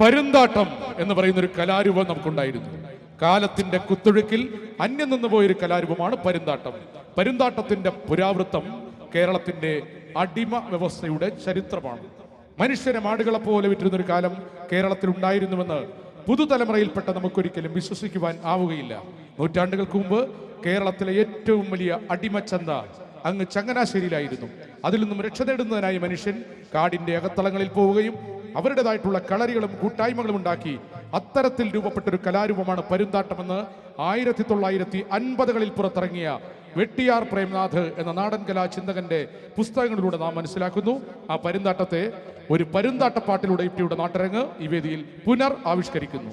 പരുന്താട്ടം എന്ന് പറയുന്ന ഒരു കലാരൂപം നമുക്കുണ്ടായിരുന്നു. കാലത്തിന്റെ കുത്തൊഴുക്കിൽ അന്യം നിന്ന് പോയൊരു കലാരൂപമാണ് പരുന്താട്ടം. പരുന്താട്ടത്തിന്റെ പുരാവൃത്തം കേരളത്തിന്റെ അടിമ വ്യവസ്ഥയുടെ ചരിത്രമാണ്. മനുഷ്യരെ മാടുകളെ പോലെ വിറ്റിരുന്ന ഒരു കാലം കേരളത്തിൽ ഉണ്ടായിരുന്നുവെന്ന് പുതുതലമുറയിൽപ്പെട്ട നമുക്കൊരിക്കലും വിശ്വസിക്കുവാൻ ആവുകയില്ല. നൂറ്റാണ്ടുകൾക്ക് മുമ്പ് കേരളത്തിലെ ഏറ്റവും വലിയ അടിമച്ചന്ത അങ്ങ് ചങ്ങനാശ്ശേരിയിലായിരുന്നു. അതിൽ നിന്നും രക്ഷ നേടുന്നതിനായി മനുഷ്യൻ കാടിന്റെ അകത്തളങ്ങളിൽ പോവുകയും അവരുടേതായിട്ടുള്ള കളരികളും കൂട്ടായ്മകളും ഉണ്ടാക്കി അത്തരത്തിൽ രൂപപ്പെട്ട ഒരു കലാരൂപമാണ് പരുന്താട്ടമെന്ന് ആയിരത്തി തൊള്ളായിരത്തി അൻപതുകളിൽ പുറത്തിറങ്ങിയ വെട്ടിയാർ പ്രേംനാഥ് എന്ന നാടൻ കലാ ചിന്തകന്റെ പുസ്തകങ്ങളിലൂടെ നാം മനസ്സിലാക്കുന്നു. ആ പരുന്താട്ടത്തെ ഒരു പരുന്താട്ടപ്പാട്ടിലൂടെ ഇപ്പിയുടെ നാട്ടരങ്ങ് ഈ വേദിയിൽ പുനർ ആവിഷ്കരിക്കുന്നു.